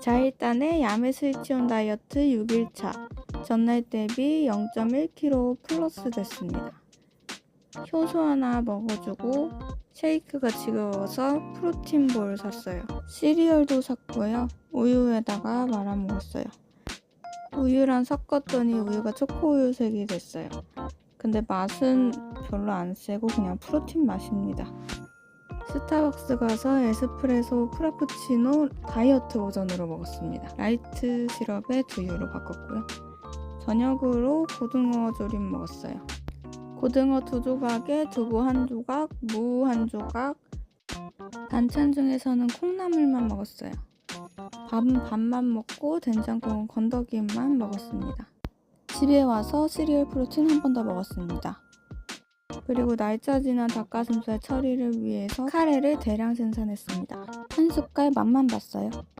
자일단의 야매 스위치온 다이어트 6일차 전날 대비 0.1kg 플러스 됐습니다. 효소 하나 먹어주고 쉐이크가 지겨워서 프로틴볼 샀어요. 시리얼도 샀고요. 우유에다가 말아 먹었어요. 우유랑 섞었더니 우유가 초코우유색이 됐어요. 근데 맛은 별로 안 세고 그냥 프로틴 맛입니다. 스타벅스 가서 에스프레소 프라푸치노 다이어트 버전으로 먹었습니다. 라이트 시럽에 두유로 바꿨고요. 저녁으로 고등어 조림 먹었어요. 고등어 두 조각에 두부 한 조각, 무 한 조각. 반찬 중에서는 콩나물만 먹었어요. 밥은 밥만 먹고 된장국은 건더기만 먹었습니다. 집에 와서 시리얼 프로틴 한 번 더 먹었습니다. 그리고 날짜 지난 닭가슴살 처리를 위해서 카레를 대량 생산했습니다. 한 숟갈 맛만 봤어요.